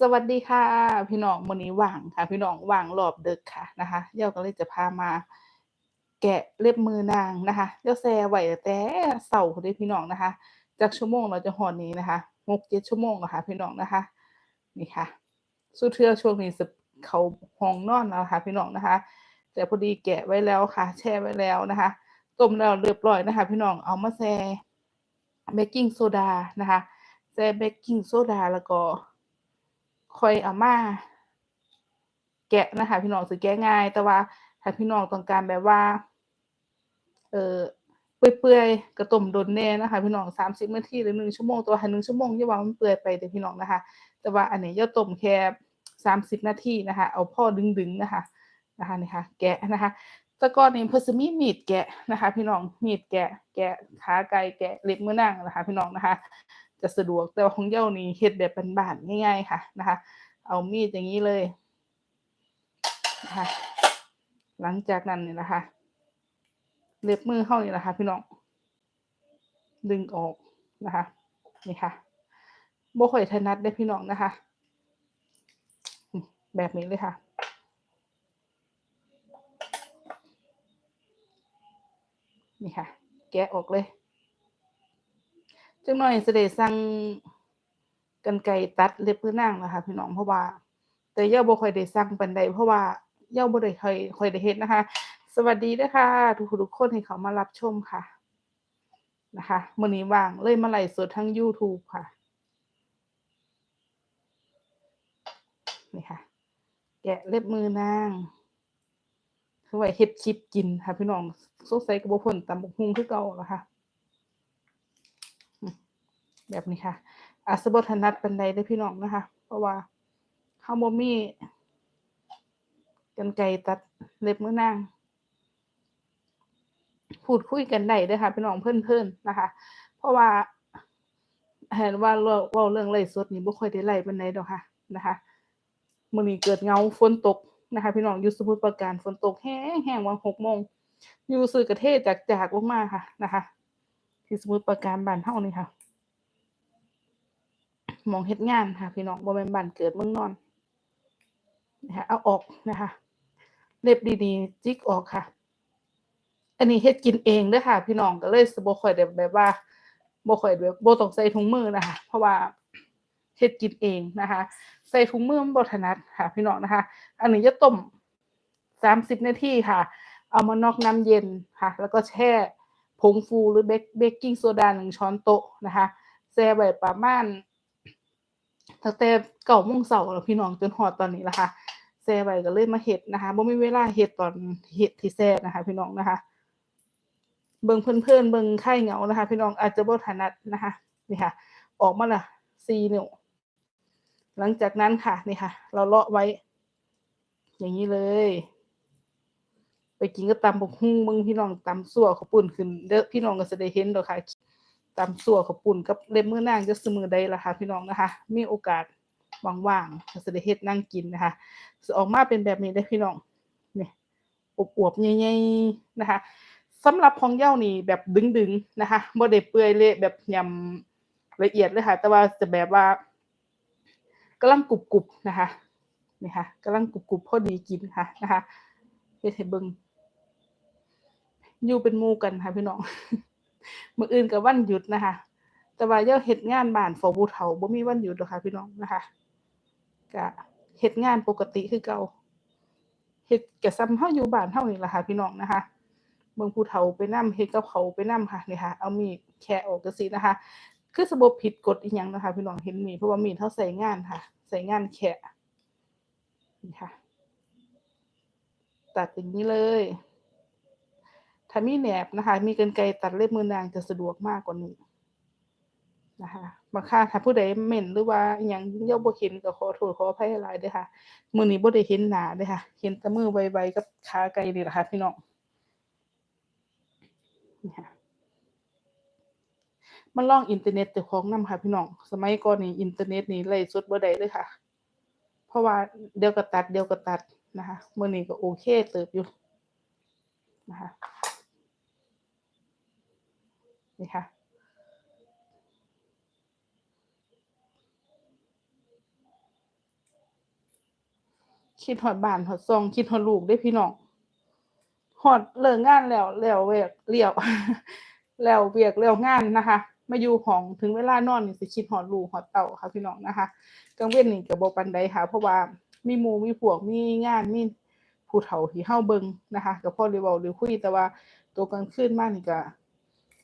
สวัสดีค่ะ พี่น้องมื้อนี้ว่างค่ะ พี่น้องว่างรอบดึกค่ะนะคะเดี๋ยวก็เลยจะพามาแกะเล็บมือนางนะคะเดี๋ยวแช่ไหวแต่เช้าพู้นเด้พี่น้องนะคะจักชั่วโมงเราจะฮอดนี้นะคะ6-7ชั่วโมงแล้วค่ะพี่น้องนะคะ นี่ค่ะซุเทือช่วงนี้สิเขาห้องนอนแล้วค่ะ พี่น้องนะคะ แต่พอดีแกะไว้แล้วค่ะ แช่ไว้แล้วนะคะต้มแล้วเรียบร้อยนะคะ พี่น้องเอามาแช่เบกกิ้งโซดานะคะแช่เบกกิ้งโซดาแล้วก็ ค่อยเอามาแกะนะคะพี่น้องสิแกะง่าย แต่ว่าถ้าพี่น้องต้องการแบบว่า เออเปื่อยๆก็ต้มโดนแน่นะคะ พี่น้อง30นาทีหรือ1ชั่วโมงต่ว่าถ้า1ชั่วโมงอย่ว่ามันเปื่อยไปเด้อพี่น้องนะคะ แต่ว่าอันนี้อย่าต้มแค่30นาทีนะคะ เอาพ่อดึงๆนะคะนะคะนี่ค่ะแกะนะคะต่ก่อนนี้เพิ่นสิมีมีดแกะนะคะ พี่น้องมีดแกะ แกะขาไก่แกะเล็บมือนางนะคะ พี่น้องนะคะ จะสะดวกแต่ว่าของเย้านี่เฮ็ดแบบบานๆง่ายๆค่ะนะคะ เอามีดอย่างงี้เลยนะคะหลังจากนั้นนี่นะคะเล็บมือเรานี่แหละค่ะพี่น้องดึงออกนะคะนี่ค่ะโบ่ค่อยถนัดเด้พี่น้องนะคะ แบบนี้เลยค่ะนี่ค่ะ แกะออกเลย จักหน่อยสิได้สั่งกรรไกรตัดเล็บมือนางนะคะพี่น้องเพราะว่า แต่เย้าบ่ค่อยได้สั่งปานใดเพราะว่าเย้าบ่ได้ค่อยค่อยได้เฮ็ดนะคะ สวัสดีเด้อค่ะทุกทุกคนที่เขามารับชมค่ะ นะคะมื้อนี้ว่างเลยมาไลฟ์สดทางยูทูบค่ะนี่ค่ะ แกะเล็บมือนางเอาไว้เฮ็ดคลิปกินค่ะ พี่น้องสงสัยก็บ่พ้นตำบักหุ่งคือเก่าล่ะค่ะ แบบนี้ค่ะอาจสิบ่ถนัดปานใดเด้พี่น้องนะคะ เพราะว่าเราบมีกรรไกรตัดเล็บมือนางพูดคุยกันได้เด้อค่ะพี่น้องเพลินๆนะคะ เพราะว่าเหั้นว่าเว้าเว้าเรื่องไลฟ์สดนี่บ่ค่อยได้ไลฟ์ปานใดดอกค่ะนะคะมื้อนี้เกิดเงาฝนตกนะคะ พี่น้องอยู่สมุทรปราการฝนตกแรงแรงวัง6โมงอยู่ซื่อๆก็เทศจากๆลงมาค่ะนะคะ ที่สมุทรปราการบ้านเรานี่ค่ะ มองเฮ็ดงานค่ะพี่น้องบ่แม่นบ้านเกิดเมืองนอนนะคะเอาออกนะคะเล็บดีๆจิกออกค่ะ อันนี้เฮ็ดกินเองเด้อค่ะ พี่น้องก็เลยบ่ค่อยได้แบบว่าบ่ค่อยแบบบ่ต้องใส่ถุงมือนะคะ เพราะว่าเฮ็ดกินเองนะคะ ใส่ถุงมือมันบ่ถนัดค่ะ พี่น้องนะคะ อันนี้จะต้ม30นาทีค่ะ เอามานอกน้ำเย็นค่ะ แล้วก็แช่ผงฟูหรือเบกเบกกิงโซดา1ช้อนโต๊ะนะคะแช่ไว้ประมาณ ตั้งแต่9โมงเช้าแล้วพี่น้องจนฮอดตอนนี้ล่ะค่ะแช่ไว้ก็เลยมาเฮ็ดนะคะบ่มีเวลาเฮ็ดตอนเฮ็ดที่แช่นะคะ พี่น้องนะคะ เบิ่งเพลินๆเบิ่งคลายเหงานะคะ พี่น้องอาจจะบ่ถนัดนะคะนี่ค่ะ ออกมาละ4นิ้วหลังจากนั้นค่ะนี่ค่ะ เราเลาะไว้ อย่างงี้เลย ไปกินกับตำบกหุ่งเบิ่งพี่น้องตำซั่วขปุ้นขึ้นเด้อพี่น้องก็สิได้เห็นดอกค่ะ ตำซั่วข้าวปุ้นกับเล็บมือนางจักสิมื้อใดล่ะค่ะพี่น้องนะคะ มีโอกาสว่างๆก็สิได้เฮ็ดนั่งกินนะคะสิออกมาเป็นแบบนี้เด้พี่น้องนี่อวบๆใหญ่ๆนะคะสำหรับของเย้านี่แบบดึงๆนะคะบ่ได้เปื่อยเละแบบยำละเอียดเลยค่ะ แต่ว่าจะแบบว่ากำลังกรุบๆนะคะนี่ค่ะกำลังกรุบๆพอดีกินค่ะนะคะเฮ็ดให้เบิ่งอยู่เป็นมู่กันค่ะพี่น้อง มื้ออื่นก็วันหยุดนะคะ แต่ว่าเย้าเฮ็ดงานบ้านฝ้าผู้เฒ่าบ่มีวันหยุดดอกค่ะพี่น้องนะคะก็เฮ็ดงานปกติคือเก่าเฮ็ดก็ส่ำเราอยู่บ้านเรานี่ล่ะค่ะพี่น้องนะคะเบิ่งผู้เฒ่าไปนำเฮ็ดกับข้าไปนำค่ะนี่ค่ะ เอามีดแคะออกจังซี่นะคะ คือสิบ่ผิดกฎอิหยังนะคะ พี่น้องเห็นมีเพราะว่ามีดเราใช้งานค่ะใช้งานแคะนี่ค่ะ ตัดอย่างงี้เลย ถ้ามีแหนบนะคะ มีกรรไกรตัดเล็บมือนางจะสะดวกมากกว่านี้นะคะบางครั้งถ้าผู้ใดเหม้นหรือว่าอิหยังเย้าบ่เห็นก็ขอโทษขออภัยหลายด้อค่ะ มือนี้บ่ได้เห็นหนาด้อค่ะ เห็นแต่มือไวๆกับขาไก่นี่ล่ะค่ะพี่น้องนี่ค่ะมันลองอินเทอร์เน็ตเจ้าของนำค่ะพี่น้อง สมัยก่อนนี่อินเทอร์เน็ตนี่ไลฟ์สดบ่ได้เลยค่ะ เพราะว่าเดี๋ยวก็ตัดเดี๋ยวก็ตัดนะคะ มือนี้ก็โอเคเติบอยู่นะคะ นี่ค่ะคิดฮอดบานฮอดซองคิดฮอดลูกเด้พี่น้องฮอดเลิกงานแล้วแล้วเวียกเลี้ยวแล้วเวียกแล้วงานนะคะ มาอยู่ห้องถึงเวลานอนนี่สิคิดฮอดลูกฮอดเต้าค่ะพี่น้องนะคะกลางเว้นนี่ก็บ่ปานใดค่ะ เพราะว่ามีหมูมีพวกมีงานมีผู้เฒ่าที่เฮาเบิงนะคะก็พอได้เว้าได้คุยแต่ว่าตัวกลางคืนมากนี่ก็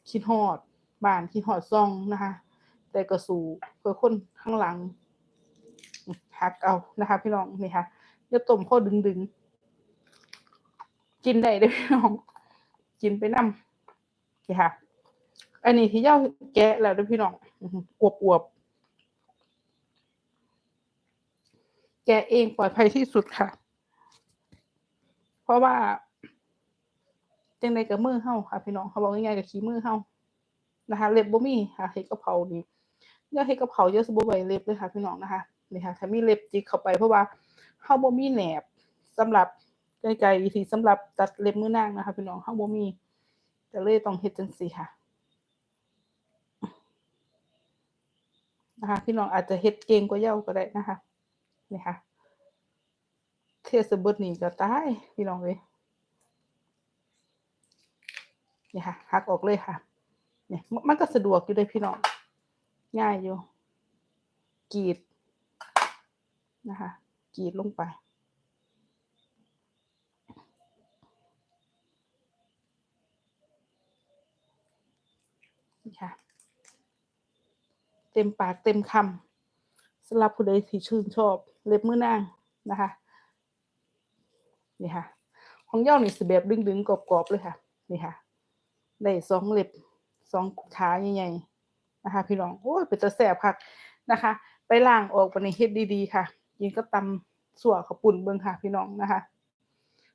คิดฮอดบ้านคิดฮอดซองนะคะ แต่ก็สู้เพื่อคนข้างหลังอือฮักเอานะคะ พี่น้องนี่ค่ะอย่าต้มพอดึงๆกินได้เด้พี่น้อง กินไปนำนี่ค่ะ อันนี้ที่เย้าแกะแล้วเด้พี่น้องอื้อหืออวบแกะเองปลอดภัยที่สุดค่ะ เพราะว่า จังใดก็มือเฮาค่ะพี่น้องเขาบอกง่ายๆก็ขี้มือเฮานะคะ เล็บบ่มีค่ะเฮ็ดกะเพรานี่อย่าเฮ็ดกะเพราอย่าสิบ่ไว้เล็บเลยค่ะพี่น้องนะคะนี่ค่ะถ้ามีเล็บจิกเข้าไปเพราะว่าเฮาบ่มีแหนบสำหรับกรรไกรที่สำหรับตัดเล็บมือนางนะคะพี่น้องเฮาบ่มีก็เลยต้องเฮ็ดจังซี่ค่ะนะคะพี่น้องอาจจะเฮ็ดเก่งกว่าเย้าก็ได้นะคะนี่ค่ะเทซะเบิดนี่ก็ตายพี่น้องเอ้ย นี่ค่ะหักออกเลยค่ะ เนี่ยมันก็สะดวกอยู่เดะพี่น้องง่ายอยู่กรีดนะคะกรีดลงไปนี่ค่ะ เต็มปากเต็มคำสำหรับผู้ใดที่ชื่นชอบเล็บมือนางนะคะ นี่ค่ะ ของเย้านี่สิแบบดึงๆกรอบๆเลยค่ะ นี่ค่ะ ได้สองเล็บสองขาใหญ่ๆนะคะ พี่น้องโอ้ยเป็นตาแซ่บคักนะคะ ไปล้างออกบัดนี้เฮ็ดดีๆค่ะกินกับตำสั่วขปุ้นเบิ่งค่ะ พี่น้องนะคะ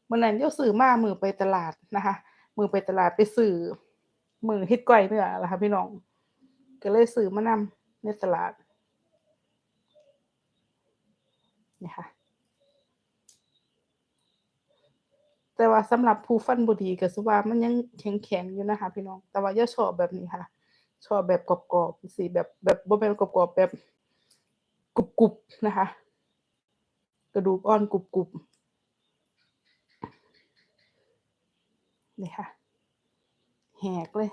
เมื้อนั้นเหย้าซื้อมามือไปตลาดนะคะ มือไปตลาดไปซื้อมือเฮ็ดก้อยเนื้อละค่ะพี่น้องก็เลยซื้อมานำในตลาดนี่ค่ะ แต่ว่าสำหรับผู้ฟันบ่ดีก็สิว่ามันยังแข็งๆอยู่นะคะ พี่น้อง แต่ว่าอย่าชอบแบบนี้ค่ะ ชอบแบบกรอบๆจังซี้แบบแบบบ่แม่นกรอบๆแบบกรุบๆนะคะ กระดูกอ่อนกรุบๆนี่ค่ะ แหกเลย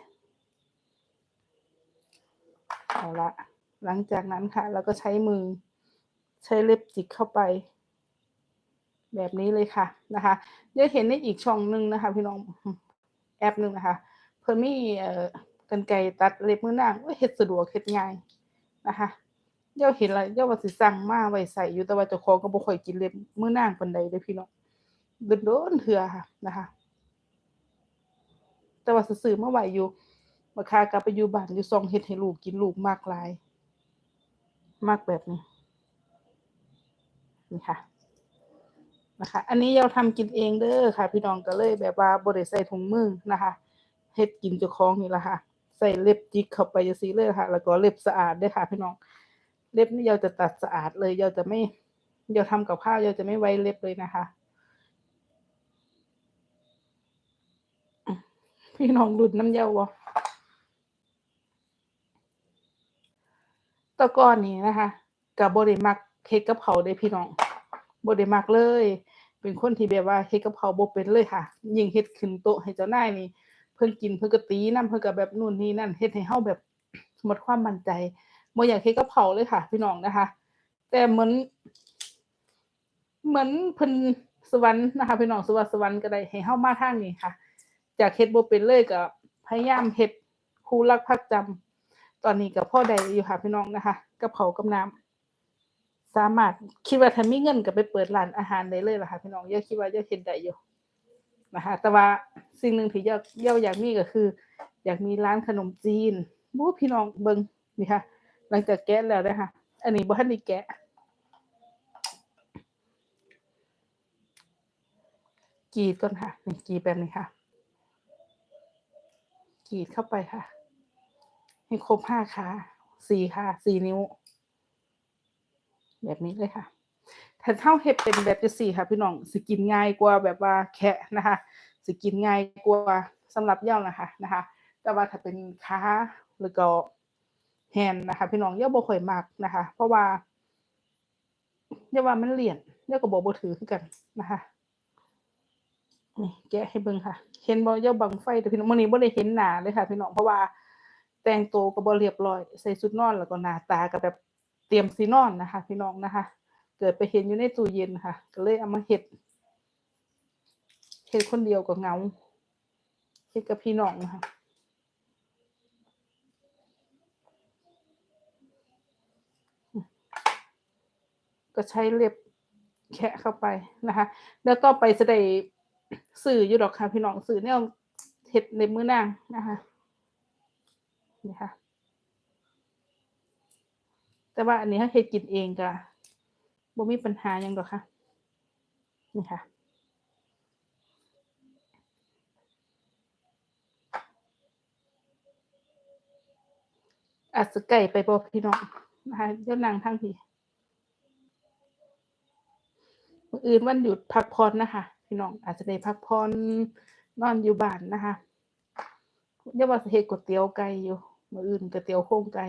เอาละหลังจากนั้นค่ะ เราก็ใช้มือใช้เล็บจิกเข้าไป แบบนี้เลยค่ะนะคะเดี๋ยวเห็นในอีกช่องหนึ่งนะคะ พี่น้องแอปหนึ่งนะคะเพิ่นมีเอ่อกรรไกตัดเล็บมือนางเฮ็ดสะดวกเฮ็ดง่ายนะคะเดี๋ยวเห็นแล้วเดี๋ยวว่าสิสั่งมาไว้ใช้อยู่แต่ว่าเจ้าของก็บ่ค่อยกินเล็บมือนางปานใดเด้อพี่น้องโดนๆเทื่อค่ะนะคะแต่ว่าสิซื้อมาไว้อยู่บักค่ากลับไปอยู่บ้านอยู่ซองเฮ็ดให้ลูกกินลูกมักหลายมักแบบนี้ นี่ค่ะ นะคะ อันนี้เราทำกินเองเด้อค่ะ พี่น้องก็เลยแบบว่าบ่ได้ใส่ถุงมือนะคะเฮ็ดกินเจ้าของนี่แหละค่ะ ใส่เล็บจิกเข้าไปจังซี่เลยค่ะ แล้วก็เล็บสะอาดด้อค่ะ พี่น้อง เล็บนี่เราจะตัดสะอาดเลยเราจะไม่เราทำกับข้าวเราจะไม่ไว้เล็บเลยนะคะ พี่น้องรุ่นนำเยาบ่แต่ก่อนนี้นะคะก็บ่ได้มักเฮ็ดกับข้าวเดะพี่น้อง บ่ได้มักเลย เป็นคนที่แบบว่าเฮ็ดกับข้าบ่เป็นเลยค่ะ ยิ่งเฮ็ดขึ้นโต๊ะให้เจ้านายนี่ เพิ่นกินเพิ่นก็ตีนำเพิ่นก็แบบนู่นนี่นั่นเฮ็ดให้เราแบบหมดความมั่นใจบ่อยากเฮ็ดกับข้าเลยค่ะ พี่น้องนะคะ แต่เหมือน เหมือนเพิ่นสวรรค์นะคะพี่น้องสิว่าสวรรค์ก็ได้ให้เรามาทางนี้ค่ะ จากเฮ็ดบ่เป็นเลยก็พยายามเฮ็ดครูรักภักจำตอนนี้ก็พอได้อยู่ค่ะพี่น้องนะคะกับข้ากับน้ำ สามารถคิดว่าถ้ามีเงินก็ไปเปิดร้านอาหารได้เลยล่ะค่ะพี่น้องย่าคิดว่าย่าเฮ็ดได้อยู่นะคะแต่ว่าสิ่งหนึ่งที่เราเราอยากมีก็คือ อยากมีร้านขนมจีนโอ้พี่น้องเบิ่งนี่ค่ะ หลังจากแกะแล้วนะคะอันนี้บ่ทันได้แกะกีดก่อนค่ะนี่กีดแบบนี้ค่ะ กีดเข้าไปค่ะ ให้ครบ5ขา4ขา4นิ้ว แบบนี้เลยค่ะถ้าเราเฮ็ดเป็นแบบจังซี่ค่ะ พี่น้องสกินง่ายกว่าแบบว่าแคะนะคะสกินง่ายกว่าสำหรับเย้านะคะนะคะ แต่ว่าถ้าเป็นขาแล้วก็แฮนนะคะ พี่น้องเย้าบ่ค่อยมักนะคะ เพราะว่าย่าว่ามันเลี่ยนแล้วก็บอกบ่ถือคือกันนะคะนี่แกะให้เบิ่งค่ะ เห็นบ่ย่าบังไฟแต่พี่น้องมื้อนี้บ่ได้เห็นหน้าเลยค่ะ พี่น้องเพราะว่าแต่งตัวก็บ่เรียบร้อย ใส่ชุดนอนแล้วก็หน้าตาก็แบบ ตรียมสินอนนะคะ พี่น้องนะคะ เกิดไปเห็นอยู่ในตู้เย็นค่ะ ก็เลยเอามาเฮ็ดเฮ็ดคนเดียวก็เงาเฮ็ดกับพี่น้องนะคะก็ใช้เล็บแคะเข้าไปนะคะ แล้วต่อไปจะได้สื่ออยู่ดอกค่ะ พี่น้องสื่อเนี่ยเห็ดในมือนางนะคะนี่ค่ะ แต่ว่าอันนี้ถ้าเห็ดกินเองก็บ่มีปัญหาหยังดอกค่ะ นี่ค่ะ อาจจะไก่ไปบ่พี่น้องนะคะเดี๋ยนางทั้งทีอื่นวันหยุดพักผ่อนนะคะ พี่น้องอาจจะได้พักผ่อนนอนอยู่บ้านนะคะเดี๋ยวว่าเฮ็ดก๋วยเตี๋ยวไก่อยู่ มืออื่นก๋วยเตี๋ยวโครงไก่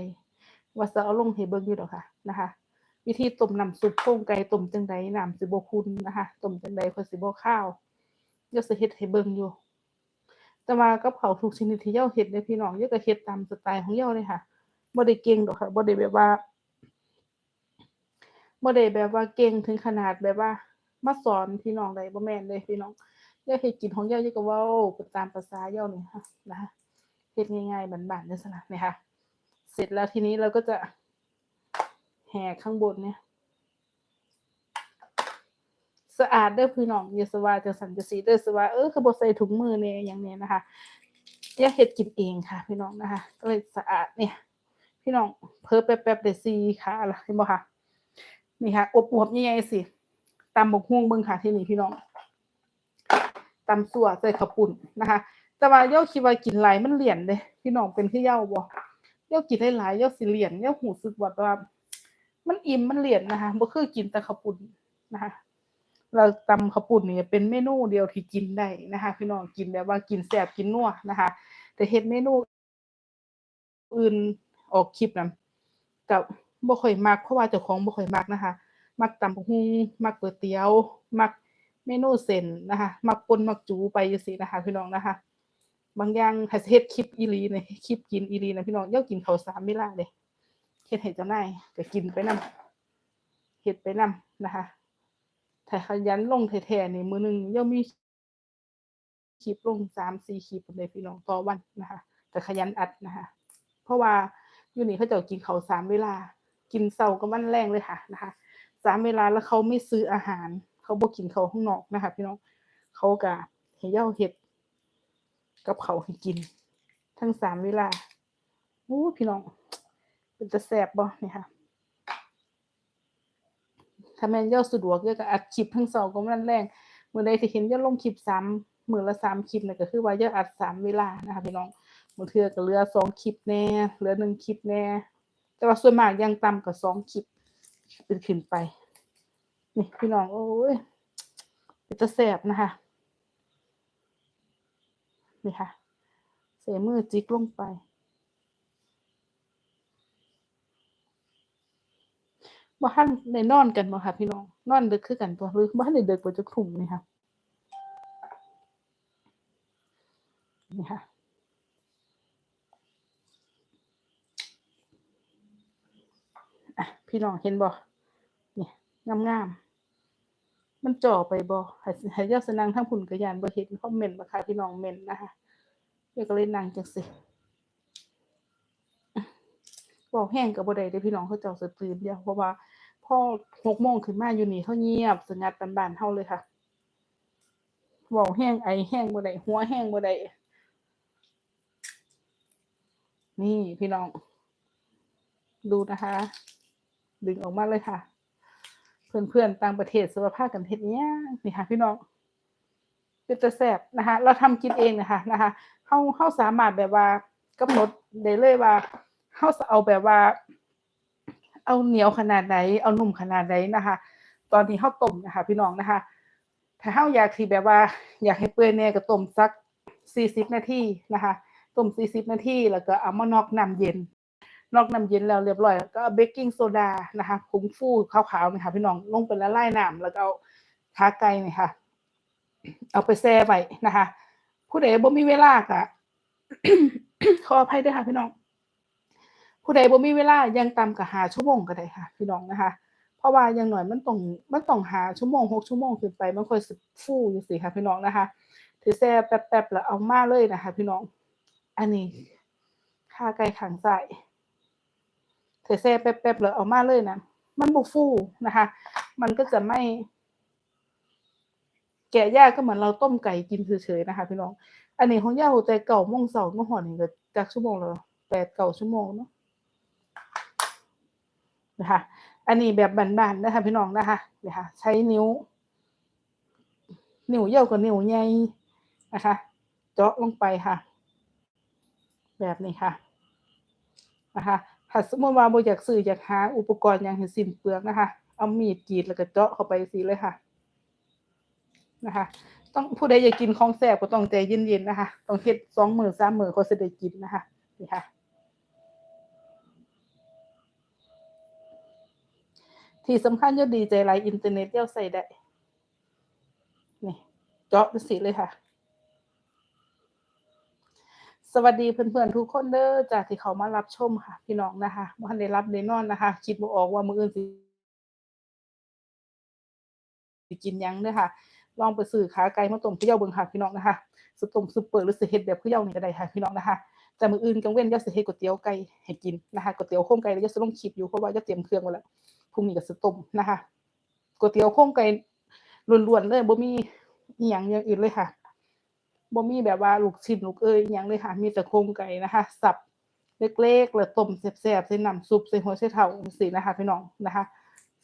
ว่าจะเอาลงให้เบิ่งอยู่ดอกค่ะนะคะ วิธีต้มน้ำซุปโครงไก่ต้มจังใดน้ำสิบ่ขุ่นะคะต้มจังใดเพิ่นสิบ่คาวเดี๋ยวสิเฮ็ดให้เบิ่งอยู่ แต่ว่ากับข้าทุกชนิดที่เฮาเฮ็ดเนี่ยพี่น้องเฮาก็เฮ็ดตามสไตล์ของเฮาเลยค่ะบ่ได้เก่งดอกค่ะบ่ได้แบบว่าบ่ได้แบบว่าเก่งถึงขนาดแบบว่ามาสอนพี่น้องได้บ่แม่นเลยพี่น้องอย่าเฮ็ดกินของเจ้าย่าก็ว้าไปตามภาษาเจ้านี่ค่ะนะคะเฮ็ดง่ายๆบ้านๆจังซั่นน่ะนี่ค่ะ เสร็จแล้วทีนี้เราก็จะแห่ข้างบนเนี่ย สะอาดเด้อพี่น้องอย่าสวาจังซั่นจังซี่เด้อสวาเออคือบใส่ถุงมือแน่หยังแน่นะคะอย่าเฮ็ดกินเองค่ะ พี่น้องนะคะ ก็เลยสะอาดเนี่ย พี่น้องเพิ่มแป๊บๆได้4ขาละเห็นบ่คะนี่ค่ะอวบๆใหญ่ๆสิตำบกฮวงเบิ่งค่ะที่นี่พี่น้องตำสั่วใส่ขปุ่นนะคะ แต่ว่าเย้าคิดว่ากินหลมันเหลี่ยนเด้พี่น้องเป็นคือเย้าบ่ ย้ากินหลายๆย้าสิเหลี่ยนย้าหูสึกว่าแบบว่า มันอิ่มมันเหลี่ยนนะคะบ่คือกินแต่ขปุ่นนะคะเราตำขปุ่นนี่เป็นเมนูเดียวที่กินได้นะคะพี่น้องกินแบบว่ากินแซบกินนัวนะคะ แต่เฮ็ดเมนู อื่นออกคลิปนั้นก็บ่ค่อยมักเพราะว่าเจ้าของบ่ค่อยมักนะคะ มักตำหุงมักก๋วยเตี๋ยว มักเมนูเส้นนะคะ มักปนมักจูไปจังซี่นะคะ พี่น้องนะคะ บางอย่างถ้าเฮ็ดคลิปอีหลีนี่ยคลิปกินอีหลีนะพี่น้องอย่ากินข้าวสามเวลาเด้เฮ็ดให้เจ้านายก็กินไปนํเฮ็ดไปนํนะคะถ้าขยันลงแท้ๆนี่มือหนึงย่ามีคลิปลง3-4คลิปพุ่นเด้พี่น้องต่อวันนะคะแต่ขยันอัดนะคะเพราะว่าอยู่นี่เขาจ้ากินข้าวสามเวลา กินเช้ากับวันแลงเลยค่ะนะคะสามเวลาแล้วเขาไม่ซื้ออาหาร เขาบ่กินเขาข้างนอกนะคะ พี่น้องเขาก็ให้เย้าเฮ็ด กับเขาให้กิน ทั้งสามเวลาโอ้พี่น้อง เป็นตาแซ่บบ่เนี่ยค่ะถ้าแม่นย้าสะดวกเย้าก็อัดคลิปทั้งเช้ากับวันแรงมื้อใดที่เห็นย้าลงคลิปซ้ำมื้อละสามคลิปนั่นก็คือว่าย้าอัดสามเวลานะคะพี่น้องบางเทือก็เหลือสองคลิปแน่เหลือหนึ่งคลิปแน่ แต่ว่าส่วนมากยังต่ำก็สองคลิปเป็นขึ้นไป นี่พี่น้องโอ้ยเป็นตะแสบนะคะ นี่ค่ะ เสมือจิกลงไป บ่ทันได้นอนกันบ่ค่ะพี่น้อง นอนดึกคือกันบ่หรือบ่ทันได้ดึกบ่าจักทุ่มนี่ค่ะ นี่ค่ะอะพี่น้องเห็นบ่เนี่ยงามๆ มันจ่อไปบ่ห้ให้ยอดสนังทั้งพุ่นก็ย่านบ่เห็นคอมเมนต์บ่ค่ะพี่น้องเม่นนะคะเดี๋ยวก็เลยนั่งจังซี่เว้าแห้งก็บ่ได้เด้พี่น้องเขาเจ้าสิตื่นเดียวเพราะว่าพ่อ6โมงขึ้นมาอยู่นี่เขาเงียบสงัดบานๆเฮาเลยค่ะเว้าแห้งไอแห้งบ่ได้หัวแห้งบ่ได้นี่พี่น้อง ดูนะคะ ดึงออกมาเลยค่ะ เพื่อนๆต่างประเทศสุขภาพกันเฮ็เนี้ยนี่ค่ะพี่น้องเป็นตะแซ่บนะคะ เราทำกินเองนะคะนะคะเฮาเฮาสามารถแบบว่ากำหนดได้เลยว่าเฮาเอาแบบว่า เอาเหนียวขนาดไหน เอานุ่มขนาดไหนนะคะ ตอนที่เฮาต้มนะคะ พี่น้องนะคะ ถ้าเฮาอยากสิแบบว่า อยากให้เปื่อยแน่ก็ต้มสัก40นาทีนะคะต้ม40นาทีแล้วก็เอามานอกน้ำเย็น นอกน้ำเย็นแล้วเรียบร้อยแล้วก็เบกกิ้งโซดานะคะผงฟูขาวๆนี่ค่ะพี่น้องลงไปละลายน้ำแล้วก็เอาขาไก่นี่ค่ะ เอาไปแช่ไว้นะคะ ผู้ใดบ่มีเวลาก็ขออภัยด้วยค่ะ พี่น้อง ผู้ใดบ่มีเวลายังตามกับหาชั่วโมงก็ได้ค่ะ พี่น้องนะคะ เพราะว่าอย่างหน่อยมันต้องมันต้องหาชั่วโมงหกชั่วโมงขึ้นไปมันค่อยสิฟูอยู่สิค่ะ พี่น้องนะคะถือแซ่แป๊บๆแล้วเอามาเลยนะคะ พี่น้อง อันนี้ค่าไก่ขังใส่ ถือแซ่แป๊บๆแล้วเอามาเลยนะมันบุฟูนะคะ มันก็จะไม่ แกะยากก็เหมือนเราต้มไก่กินเฉยๆนะคะ พี่น้อง อันนี้ของย่าหัวใจเก่าโมงเสาร์เมื่อหอนี่ก็จากชั่วโมงแล้วแปดเก่าชั่วโมงเนาะนะคะ อันนี้แบบบานๆนะคะพี่น้องนะคะนี่ยค่ะใช้นิ้ว นิ้วเยาวกับนิ้วใหญ่นะคะ เจาะลงไปค่ะ แบบนี้ค่ะนะคะ ถ้าสมมติว่าบ่อยากซื้ออยากหาอุปกรณ์อย่างให้สิ้นเปลืองนะคะ เอามีดกรีดแล้วก็เจาะเข้าไปสิเลยค่ะนะคะ ต้องผู้ใดอยากกินของแซ่บก็ต้องใจเย็นๆนะคะ ต้องเฮ็ดสองมือสามมือเขาจะได้กินนะคะนี่ค่ะ ที่สำคัญยาดีใจไลน์อินเทอร์เน็ตเดียวใส่ได้นี่เจาะสิเลยค่ะ สวัสดีเพื่อนๆทุกคนเด้อจากที่เขามารับชมค่ะ พี่น้องนะคะว่าได้รับได้นอนนะคะ คิดบ่ออกว่ามื้ออื่นสิกินยังเด้อค่ะ ลองไปซื้อขาไก่มาต้มเขย่าเบิ่งค่ะพี่น้องนะคะสุต้มซุปเปอร์หรือสิเฮ็ดแบบเขย่านี่ก็ได้ค่ะพี่น้องนะคะแต่มื้ออื่นกลางเว้นอยาสิเฮ็ดก๋วยเตี๋ยวไก่ให้กินนะคะก๋วยเตี๋ยวโครงไก่แล้วอยาสิลงคลิปอยู่เพราะว่าจะเตรียมเครื่องไว้แล้วพรุ่งนี้ก็สิต้มนะคะก๋วยเตี๋ยวโครงไก่ล้วนๆเลยบ่มีอีหยังอย่างอื่นเลยค่ะ บ่มีแบบว่าลูกชิ้นลูกเอ้ยอีหยังเลยค่ะ มีแต่โครงไก่นะคะ สับเล็กๆแล้วต้มแซ่บๆใส่น้ำซุปใส่หัวไชเท้าจังซี่นะคะพี่น้องนะคะ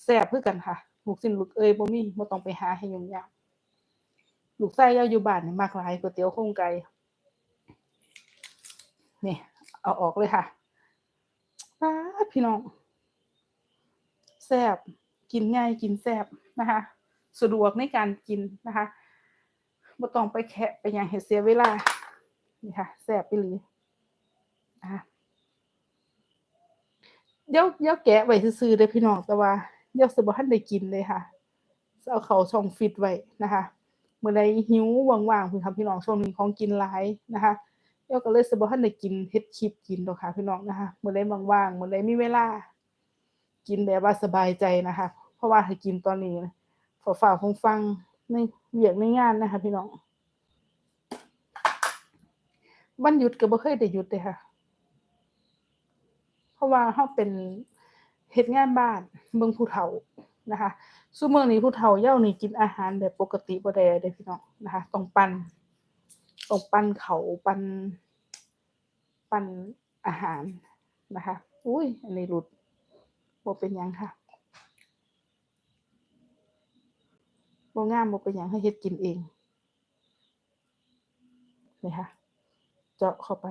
แซ่บคือกันค่ะ ลูกชิ้นลูกเอ้ยบ่มีบ่ต้องไปหาให้ยุ่งยากลูกไส้ยาอยู่บ้านนี่มากหลายก๋วยเตี๋ยวโครงไก่นี่เอาออกเลยค่ะป๊าพี่น้องแซ่บกินง่ายกินแซ่บนะคะ สะดวกในการกินนะคะ บ่ต้องไปแคะไปหยังเฮ็ดเสียเวลา นี่ค่ะแซ่บอีหลีอะเดี๋ยวเดี๋ยวแกะไว้ซื่อเด้อพี่น้องแต่ว่าเดี๋ยวสิบ่ทันได้กินเลยค่ะเอาเขาช่องฟิตไว้นะคะเมื่อใดหิวว่างๆพี่ครับพี่น้องช่วงนี้ของกินหลายนะคะเดี๋ยวก็เลยสิบ่ทันได้กินเฮ็ดคลิปกินดอกค่ะพี่น้องนะคะเมื่อใดว่างๆเมื่อใดมีเวลา กินแบบว่าสบายใจนะคะ เพราะว่าให้กินตอนนี้ฝ่าฝ่าคงฟัง ในเวียกในงานนะคะ พี่น้องวันหยุดก็บ่เคยได้หยุดเลยค่ะ เพราะว่าเฮาเป็นเฮ็ดงานบ้านเบิ่งผู้เฒ่านะคะซุมื้อนี้ผู้เฒ่าเย้านี่กินอาหารแบบปกติบ่ได้เด้อพี่น้องนะคะต้องปั่นต้องปั่นข้าปั่นปั่นอาหารนะคะ อุ้ย อันนี้หลุดบ่เป็นยังค่ะ บ่งามบ่เป็นหยังให้เฮ็ดกินเองนี่ค่ะ เจาะเข้าไป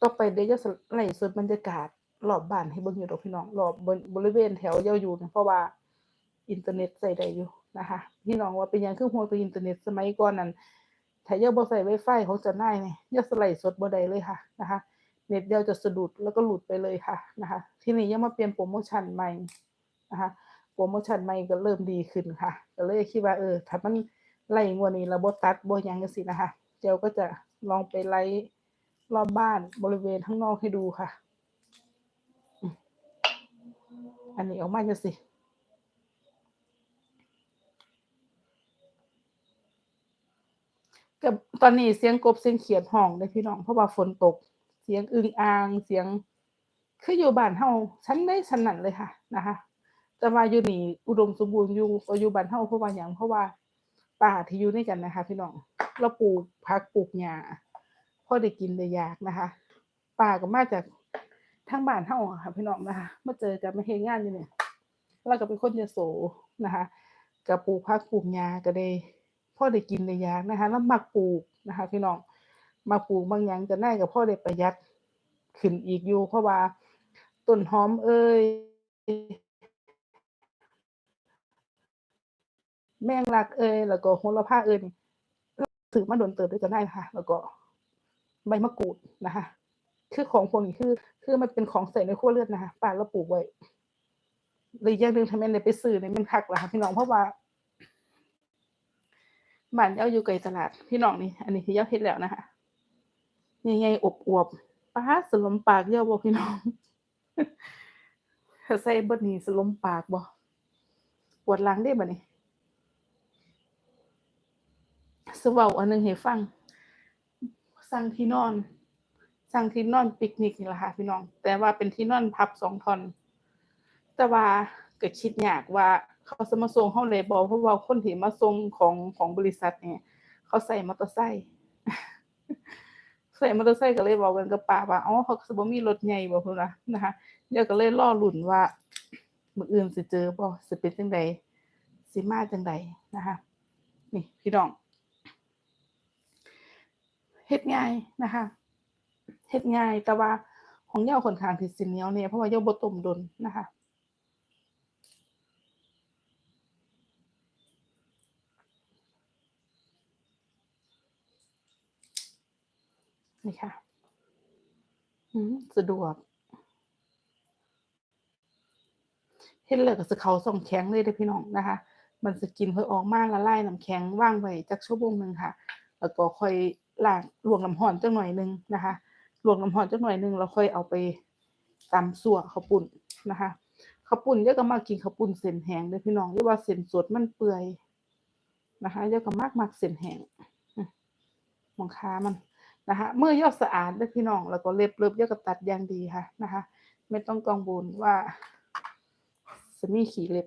ต่อไปเดี๋ยวจะไล่สดบรรยากาศรอบบ้านให้เบิ่งอยู่ดอกพี่น้องรอบบริเวณแถวเยาอยู่นะเพราะว่าอินเทอร์เน็ตใช้ได้อยู่นะคะ พี่น้องว่าเป็นยังเครื่อห่วงตัวอินเทอร์เน็ตสมัยก่อนนั้น ถ้าเยาบ่ใช้ Wi-Fi ของจ้านายนี่เยาสไลด์สดบ่ได้เลยค่ะนะคะเน็ตเดียวจะสะดุดแล้วก็หลุดไปเลยค่ะนะคะทีนี้ยังมาเปลี่ยนโปรโมชั่นใหม่นะคะโปรโมชั่นใหม่ก็เริ่มดีขึ้นค่ะก็เลยคิดว่าเออถ้ามันไล่งวดนี้แล้วบ่ตัดบ่ยังจังซี่นะคะเจียวก็จะลองไปไล่รอบบ้านบริเวณข้างนอกให้ดูค่ะ อันนี้ออกมาจังซี่ ก็ตอนนี้เสียงกบเสียงเขียดห้องเด้พี่น้องเพราะว่าฝนตก เสียงอึงอ่างเสียง คืออยู่บ้านเฮาชั้นได้ชั้นนั้นเลยค่ะนะคะแต่ว่าอยู่นี่อุดมสมบูรณ์อยู่กว่าอยู่บ้านเฮาเพราะว่าหยังเพราะว่าป่าที่อยู่ด้วยกันนะคะ พี่น้องเราปลูกผักปลูกหญ้าพอได้กินได้ยากนะคะป่าก็มาจากทางบ้านเฮาค่ะ พี่น้องนะคะมาเจอกันมาเฮ็ดงานอยู่เนี่ยเราก็เป็นคนยโสนะคะก็ปลูกผักปลูกหญ้าก็ได้ พ่อได้กินได้ยากนะคะแล้วมักปลูกนะคะพี่น้องมาปลูกบางอย่างจะได้ก็พอได้ประหยัดขึ้นอีกอยู่ เพราะว่าต้นหอมเอ่ยแมงลักเอ้ยแล้วก็โหระพาเอยนี่ถือมาโดนเติบด้วยกันได้นะคะแล้วก็ใบมะกรูดนะคะคือของพวกนี้คือ คือมันเป็นของใส่ในครัวเรือนนะคะป่าเราปลูกไว้เลยอย่างหนึ่งทำไมในไปซื้อในมันคักล่ะพี่น้องเพราะว่า บ้านเย้าอยู่ไกลตลาดพี่น้องนี่ อันนี้คือเย้าเฮ็ดแล้วนะคะใหญ่ๆอบอวบป้าสลมปากเย้าบ่พี่น้องใส่เบิดนี้สลมปากบ่ปวดหลังได้บ่นี่สว้าอันหนึงให้ฟัง สั่งที่นอน สั่งที่นอนปิกนิกนี่แหละค่ะพี่น้อง แต่ว่าเป็นที่นอนพับสองทอน แต่ว่าก็คิดอยากว่า เขาจะมาส่งเฮาเลยบ่เพราะว่าคนที่มาส่งของของบริษัทเนี่ย เขาใส่มอเตอร์ไซค์ใส่มอเตอร์ไซค์ก็เลยเว้ากันกับป้าว่าอ๋อเขาสิบ่มีรถใหญ่บ่พุ่นะนะคะเดี๋ยวก็เลยรอหลุนว่ามืออื่นสิเจอบ่สิเป็นจังใดสิมาจังใดนะคะนี่พี่น้องเฮ็ดง่ายนะคะเฮ็ดง่ายแต่ว่าของเย้าค่อนข้างที่สิเหนียวเนี่ยเพราะว่าเย้าบ่ต้มดนนะคะ นี่ค่ะอืมสะดวกเฮ็ดแล้วก็สเขาช่องแข็งเลยเด้พี่น้องนะคะ มันสิกินค่อยออกมาละลายน้ำแข็งว่างไว้จักชั่วโมงหนึ่งค่ะ แล้วก็ค่อยล้างลวกน้ำร้อนจักหน่อยหนึงนะคะลวกน้ำร้อนจักหน่อยหนึงแล้วค่อยเอาไปตำซั่วข้าวปุ้นนะคะข้าวปุ้นเดี๋ยวก็มากินข้าวปุ้นเส้นแห้งเด้พี่น้องหรือว่าเส้นสดมันเปื่อยนะคะเดี๋ยวก็มักมักเส้นแห้งอือหม้องขามัน นะคะเมื่อย่อสะอาดด้อพี่น้อง แล้วก็เล็บเล็บย่อก็ตัดอย่างดีค่ะนะคะ ไม่ต้องกังวลว่าจะมีขี้เล็บ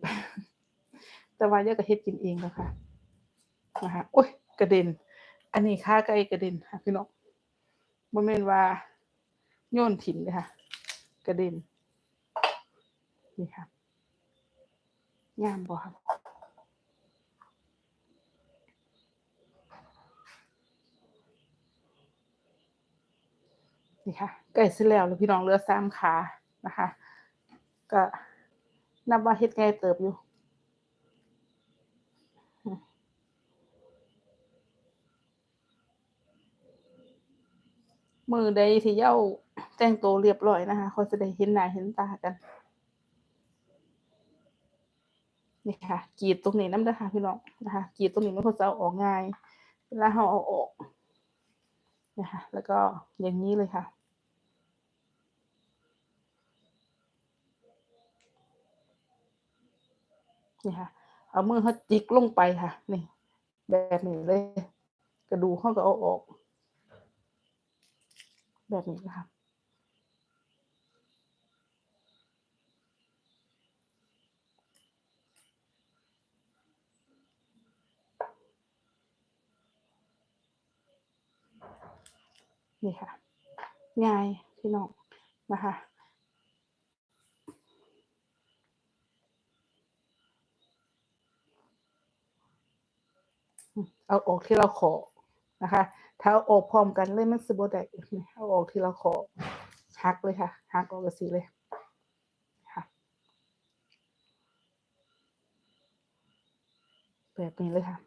แต่ว่าย่อก็เฮ็ดกินเองแล้วค่ะนะคะโอ้ยกระเด็น อันนี้ค่าไก่กระเด็นค่ะพี่น้องบ่แม่นว่าโยนถิ่นเลยค่ะ กระเด็นนี่ค่ะงามบ่ครับ นี่ค่ะไก่เสร็จแล้วแล้วพี่น้องเหลือสามขานะคะ ก็นับว่าเฮ็ดไง่เติบอยู่มือใดที่เย้าแต่งโตเรียบร้อยนะคะเขาจะได้เห็นหน้าเห็นตากัน นี่ค่ะกีดตรงนี้น้ำเด้อค่ะพี่น้องนะคะกีดตรงนี้มันก็จะเอาออกง่ายเวลาเราเอาออกนะคะแล้วก็อย่างนี้เลยค่ะ นี่ค่ะ เอามือเขาจิกลงไปค่ะ นี่ แบบนี้เลย กระดูกเขาก็เอาออก แบบนี้นะคะนี่ค่ะง่ายพี่น้องนะคะ เอาออกที่เราขอนะคะ ถ้าออกพร้อมกันเลยมันสิบ่ได้เอาออกที่เราขอหักเลยค่ะหักออกกระสีเลยค่ะแบบนี้เลยค่ะ